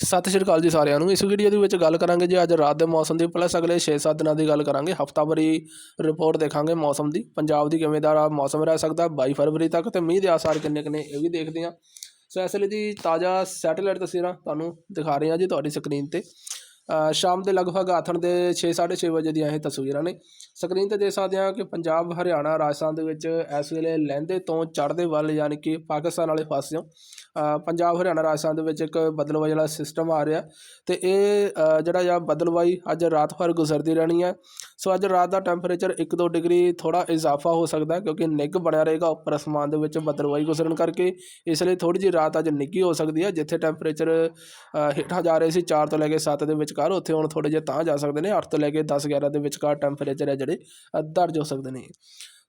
ਸਤਿ ਸ਼੍ਰੀ ਅਕਾਲ ਜੀ ਸਾਰਿਆਂ ਨੂੰ। ਇਸ ਵੀਡੀਓ ਦੇ ਵਿੱਚ ਗੱਲ ਕਰਾਂਗੇ ਜੀ ਅੱਜ ਰਾਤ ਦੇ ਮੌਸਮ ਦੀ ਪਲੱਸ ਅਗਲੇ 6-7 ਦਿਨਾਂ ਦੀ ਗੱਲ ਕਰਾਂਗੇ। ਹਫਤਾਵਾਰੀ ਰਿਪੋਰਟ ਦੇਖਾਂਗੇ ਮੌਸਮ ਦੀ। ਪੰਜਾਬ ਦੀ ਕਿਵੇਂ ਦਾ ਮੌਸਮ ਰਹਿ ਸਕਦਾ 22 ਫਰਵਰੀ ਤੱਕ ਤੇ ਮੀਂਹ ਦੇ ਆਸਾਰ ਕਿੰਨੇ ਕਿੰਨੇ ਇਹ ਵੀ ਦੇਖਦੇ ਹਾਂ। ਸੋ ਇਸ ਲਈ ਦੀ ਤਾਜ਼ਾ ਸੈਟੇਲਾਈਟ ਤਸਵੀਰਾਂ ਤੁਹਾਨੂੰ ਦਿਖਾ ਰਹੇ ਹਾਂ ਜੀ ਤੁਹਾਡੀ ਸਕਰੀਨ ਤੇ। ਸ਼ਾਮ ਦੇ ਲਗਭਗ ਆਥਣ ਦੇ 6-6:30 ਵਜੇ ਦੀਆਂ ਇਹ ਤਸਵੀਰਾਂ ਨੇ। ਸਕਰੀਨ ਤੇ ਦੇਖ ਸਕਦੇ ਹਾਂ ਕਿ ਪੰਜਾਬ, ਹਰਿਆਣਾ, ਰਾਜਸਥਾਨ ਦੇ ਵਿੱਚ ਇਸ ਵੇਲੇ ਲਹਿੰਦੇ ਤੋਂ ਚੜ੍ਹਦੇ ਵੱਲ ਯਾਨੀ ਕਿ ਪਾਕਿਸਤਾਨ ਵਾਲੇ ਪਾਸਿਓਂ ਪੰਜਾਬ, ਹਰਿਆਣਾ, ਰਾਜਸਥਾਨ ਦੇ ਵਿੱਚ ਇੱਕ ਬਦਲਵਾਈ ਵਾਲਾ ਸਿਸਟਮ ਆ ਰਿਹਾ। ਤੇ ਇਹ ਜਿਹੜਾ ਜਾਂ ਬਦਲਵਾਈ ਅੱਜ ਰਾਤ ਭਰ ਗੁਜ਼ਰਦੀ ਰਹਿਣੀ ਹੈ। ਸੋ ਅੱਜ ਰਾਤ ਦਾ ਟੈਂਪਰੇਚਰ 1-2 ਡਿਗਰੀ ਥੋੜਾ ਇਜ਼ਾਫਾ ਹੋ ਸਕਦਾ ਹੈ ਕਿਉਂਕਿ ਨਿੱਘ ਬਣਿਆ ਰਹੇਗਾ ਉੱਪਰ ਅਸਮਾਨ ਦੇ ਵਿੱਚ ਬਦਲਵਾਈ ਗੁਜ਼ਰਨ ਕਰਕੇ। ਇਸ ਲਈ ਥੋੜੀ ਜਿਹੀ ਰਾਤ ਅੱਜ ਨਿੱਘੀ ਹੋ ਸਕਦੀ ਹੈ, ਜਿੱਥੇ ਟੈਂਪਰੇਚਰ ਹੇਠਾਂ ਜਾ ਰਹੇ ਸੀ 4 ਤੋਂ ਲੈ ਕੇ 7 ਦੇ ਵਿੱਚ ਵਿਚਕਾਰ ਉੱਥੇ ਹੁਣ ਥੋੜੇ ਜਿਹੇ ਤਾਂ ਜਾ ਸਕਦੇ ਨੇ 8 ਤੋਂ ਲੈ ਕੇ 10 11 ਦੇ ਵਿਚਕਾਰ ਟੈਂਪਰੇਚਰ ਹੈ ਜਿਹੜੇ ਦਰਜ ਹੋ ਸਕਦੇ ਨੇ।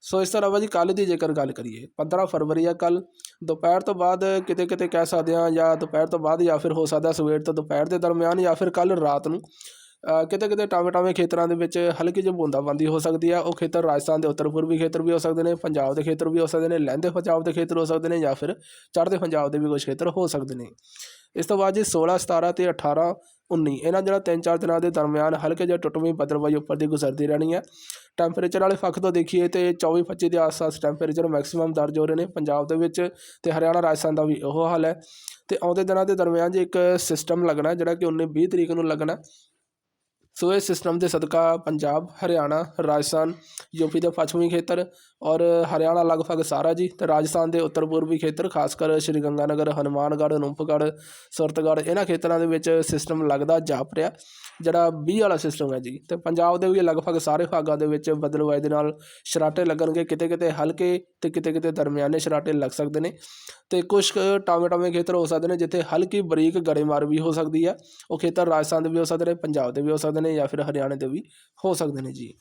ਸੋ ਇਸ ਤੋਂ ਇਲਾਵਾ ਜੀ, ਕੱਲ੍ਹ ਦੀ ਜੇਕਰ ਗੱਲ ਕਰੀਏ 15 ਫਰਵਰੀ ਆ ਕੱਲ ਦੁਪਹਿਰ ਤੋਂ ਬਾਅਦ ਕਿਤੇ ਕਿਤੇ ਕਹਿ ਸਕਦੇ ਹਾਂ ਜਾਂ ਦੁਪਹਿਰ ਤੋਂ ਬਾਅਦ ਜਾਂ ਫਿਰ ਹੋ ਸਕਦਾ ਸਵੇਰ ਤੋਂ ਦੁਪਹਿਰ ਦੇ ਦਰਮਿਆਨ ਜਾਂ ਫਿਰ ਕੱਲ ਰਾਤ ਨੂੰ ਕਿਤੇ ਕਿਤੇ ਟਾਵੇਂ ਟਾਵੇਂ ਖੇਤਰਾਂ ਦੇ ਵਿੱਚ ਹਲਕੀ ਜਿਹੀ ਬੂੰਦਾਬਾਂਦੀ ਹੋ ਸਕਦੀ ਹੈ ਉਹ ਖੇਤਰ ਰਾਜਸਥਾਨ ਦੇ ਉੱਤਰ ਪੂਰਬੀ ਖੇਤਰ ਵੀ ਹੋ ਸਕਦੇ ਨੇ, ਪੰਜਾਬ ਦੇ ਖੇਤਰ ਵੀ ਹੋ ਸਕਦੇ ਨੇ, ਲਹਿੰਦੇ ਪੰਜਾਬ ਦੇ ਖੇਤਰ ਹੋ ਸਕਦੇ ਨੇ ਜਾਂ ਫਿਰ ਚੜ੍ਹਦੇ ਪੰਜਾਬ ਦੇ ਵੀ ਕੁਝ ਖੇਤਰ ਹੋ ਸਕਦੇ ਨੇ। ਇਸ ਤੋਂ ਬਾਅਦ ਜੀ 16 17 ਤੇ 18 19 ਇਹਨਾਂ ਜਿਹੜਾ ਤਿੰਨ ਚਾਰ ਦਿਨਾਂ ਦੇ ਦਰਮਿਆਨ ਹਲਕੇ ਜਿਹੇ ਟੁੱਟਵੀਂ ਬੱਦਲਵਾਈ ਉੱਪਰ ਦੀ ਗੁਜ਼ਰਦੀ ਰਹਿਣੀ ਹੈ। ਟੈਂਪਰੇਚਰ ਵਾਲੇ ਪੱਖ ਤੋਂ ਦੇਖੀਏ ਤੇ 24 25 ਦੇ ਆਸ-ਪਾਸ ਟੈਂਪਰੇਚਰ ਮੈਕਸਿਮਮ ਦਰਜ ਹੋ ਰਹੇ ਨੇ ਪੰਜਾਬ ਦੇ ਵਿੱਚ ਤੇ ਹਰਿਆਣਾ, ਰਾਜਸਥਾਨ ਦਾ ਵੀ ਉਹ ਹਾਲ ਹੈ। ਤੇ ਆਉਂਦੇ ਦਿਨਾਂ ਦੇ ਦਰਮਿਆਨ ਜੀ ਇੱਕ ਸਿਸਟਮ ਲੱਗਣਾ, ਜਿਹੜਾ ਕਿ 19 20 ਤਰੀਕ ਨੂੰ ਲੱਗਣਾ ਸੋ ਇਸ ਸਿਸਟਮ ਦੇ ਸਦਕਾ ਪੰਜਾਬ, ਹਰਿਆਣਾ, ਰਾਜਸਥਾਨ ਯੂਪੀ ਦੇ ਪੱਛਮੀ ਖੇਤਰ ਔਰ ਹਰਿਆਣਾ ਲਗਭਗ ਸਾਰਾ ਜੀ ਤੇ ਰਾਜਸਥਾਨ ਦੇ ਉੱਤਰ ਪੂਰਬੀ ਖੇਤਰ, ਖਾਸ ਕਰ ਸ਼੍ਰੀ ਗੰਗਾਨਗਰ, ਹਨੂਮਾਨਗੜ੍ਹ ਅਨੂਪਗੜ੍ਹ ਸੁਰਤਗੜ੍ਹ, ਇਹਨਾਂ ਖੇਤਰਾਂ ਦੇ ਵਿੱਚ ਸਿਸਟਮ ਲੱਗਦਾ ਜਾਪ ਰਿਹਾ, ਜਿਹੜਾ 20 ਵਾਲਾ ਸਿਸਟਮ ਹੈ ਜੀ। ਤੇ ਪੰਜਾਬ ਦੇ ਵੀ ਲਗਭਗ ਸਾਰੇ ਭਾਗਾਂ ਦੇ ਵਿੱਚ ਬਦਲਵਾਈ ਦੇ ਨਾਲ ਸ਼ਰਾਟੇ ਲੱਗਣਗੇ ਕਿਤੇ ਕਿਤੇ ਹਲਕੇ ਤੇ ਕਿਤੇ ਕਿਤੇ ਦਰਮਿਆਨੇ ਸ਼ਰਾਟੇ ਲੱਗ ਸਕਦੇ ਨੇ। ਤੇ ਕੁਝ ਕੁ ਟਾਵੇਂ ਟਾਵੇਂ ਖੇਤਰ ਹੋ ਸਕਦੇ ਨੇ, ਜਿੱਥੇ ਹਲਕੀ ਬਰੀਕ ਗੜੇਮਾਰ ਵੀ ਹੋ ਸਕਦੀ ਹੈ, ਉਹ ਖੇਤਰ ਰਾਜਸਥਾਨ ਦੇ ਵੀ ਹੋ ਸਕਦੇ ਨੇ, ਪੰਜਾਬ ਦੇ ਵੀ ਹੋ ਸਕਦੇ ਨੇ ਜਾਂ ਫਿਰ ਹਰਿਆਣੇ ਦੇ ਵੀ ਹੋ ਸਕਦੇ ਨੇ ਜੀ।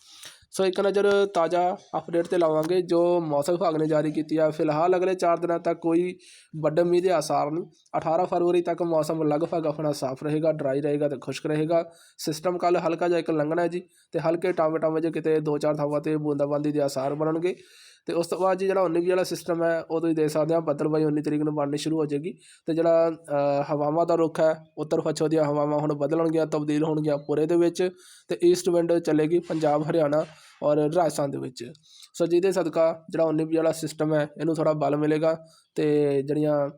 ਸੋ ਇੱਕ ਨਜ਼ਰ ਤਾਜ਼ਾ ਅਪਡੇਟ ਤੇ ਲਾਵਾਂਗੇ ਜੋ ਮੌਸਮ ਵਿਭਾਗ ਨੇ ਜਾਰੀ ਕੀਤੀ ਆ। ਫਿਲਹਾਲ ਅਗਲੇ 4 ਦਿਨਾਂ ਤੱਕ ਕੋਈ ਵੱਡੇ ਮੀਂਹ ਦੇ ਆਸਾਰ ਨਹੀਂ। 18 ਫਰਵਰੀ ਤੱਕ ਮੌਸਮ ਲਗਭਗ ਆਪਣਾ ਸਾਫ਼ ਰਹੇਗਾ ਡਰਾਈ ਰਹੇਗਾ ਤੇ ਖੁਸ਼ਕ ਰਹੇਗਾ। ਸਿਸਟਮ ਕੱਲ ਹਲਕਾ ਜਿਹਾ ਇੱਕ ਲੰਘਣਾ ਹੈ ਜੀ ਤੇ ਹਲਕੇ ਟਾਵੇਂ ਟਾਵੇਂ ਜੇ ਕਿਤੇ ਦੋ ਚਾਰ ਥਾਵਾਂ ਤੇ ਬੂੰਦਾਬਾਂਦੀ ਦੇ ਆਸਾਰ ਬਣਨਗੇ। ਤੇ ਉਸ ਤੋਂ ਬਾਅਦ ਜੀ ਜਿਹੜਾ 19 ਵਾਲਾ ਸਿਸਟਮ ਹੈ, ਉਹ ਤੁਸੀਂ ਦੇਖ ਸਕਦੇ ਆ, ਬੱਦਲਬਾਈ 19 ਤਰੀਕ ਨੂੰ ਬਣਨੀ ਸ਼ੁਰੂ ਹੋ ਜਾਏਗੀ। ਤੇ ਜਿਹੜਾ ਹਵਾਵਾਂ ਦਾ ਰੁੱਖ ਹੈ, ਉੱਤਰ ਪੱਛਮ ਦੀਆਂ ਹਵਾਵਾਂ ਹੁਣ ਬਦਲਣਗੀਆਂ, ਤਬਦੀਲ ਹੋਣਗੀਆਂ ਪੂਰੇ ਦੇ ਵਿੱਚ ਤੇ ਈਸਟ ਵਿੰਡ ਚੱਲੇਗੀ ਪੰਜਾਬ, ਹਰਿਆਣਾ ਔਰ ਰਾਜਸਥਾਨ ਦੇ ਵਿੱਚ। ਸੋ ਜਿਹਦੇ ਸਦਕਾ ਜਿਹੜਾ 19 ਵਾਲਾ ਸਿਸਟਮ ਹੈ ਇਹਨੂੰ ਥੋੜਾ ਬਲ ਮਿਲੇਗਾ ਤੇ ਜਿਹੜੀਆਂ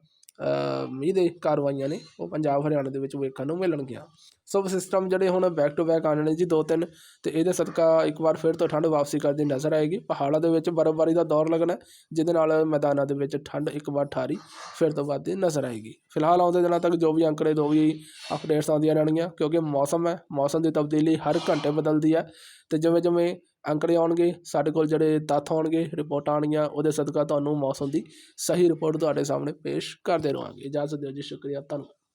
ਅ, ਮੀਂਹ ਦੇ ਕਾਰਵਾਈਆਂ ਨੇ ਉਹ ਪੰਜਾਬ ਹਰਿਆਣਾ ਦੇ ਵਿੱਚ ਵੇਖਣ ਨੂੰ ਮਿਲਣਗੀਆਂ। ਸੋ ਸਿਸਟਮ ਜਿਹੜੇ ਹੁਣ ਬੈਕ ਟੂ ਬੈਕ ਆਉਣੇ ਨੇ ਜੀ ਦੋ ਤਿੰਨ ਤੇ ਇਹਦੇ ਸਦਕਾ ਇੱਕ ਵਾਰ ਫਿਰ ਤੋਂ ਠੰਡ ਵਾਪਸੀ ਕਰਦੀ ਨਜ਼ਰ ਆਏਗੀ। ਪਹਾੜਾਂ ਦੇ ਵਿੱਚ ਬਰਫ਼ਬਾਰੀ ਦਾ ਦੌਰ ਲੱਗਣਾ ਜਿਹਦੇ ਨਾਲ ਮੈਦਾਨਾਂ ਦੇ ਵਿੱਚ ਠੰਡ ਇੱਕ ਵਾਰ ਠਾਰੀ ਫਿਰ ਤੋਂ ਵੱਧਦੀ ਨਜ਼ਰ ਆਏਗੀ। ਫਿਲਹਾਲ ਆਉਂਦੇ ਦਿਨਾਂ ਤੱਕ ਜੋ ਵੀ ਅੰਕੜੇ ਜੋ ਵੀ ਅਪਡੇਟਸ ਆਉਂਦੀਆਂ ਰਹਿਣਗੀਆਂ ਕਿਉਂਕਿ ਮੌਸਮ ਹੈ ਮੌਸਮ ਦੀ ਤਬਦੀਲੀ ਹਰ ਘੰਟੇ ਬਦਲਦੀ ਹੈ ਤੇ ਜਿਵੇਂ ਜਿਵੇਂ ਅੰਕੜੇ ਆਉਣਗੇ, ਸਾਡੇ ਕੋਲ ਜਿਹੜੇ ਤੱਥ ਆਉਣਗੇ, ਰਿਪੋਰਟਾਂ ਆਉਣਗੀਆਂ, ਉਹਦੇ ਸਦਕਾ ਤੁਹਾਨੂੰ ਮੌਸਮ ਦੀ ਸਹੀ ਰਿਪੋਰਟ ਤੁਹਾਡੇ ਸਾਹਮਣੇ ਪੇਸ਼ ਕਰਦੇ ਰਹਾਂਗੇ ਇਜਾਜ਼ਤ ਦਿਓ ਜੀ, ਸ਼ੁਕਰੀਆ, ਧੰਨਵਾਦ।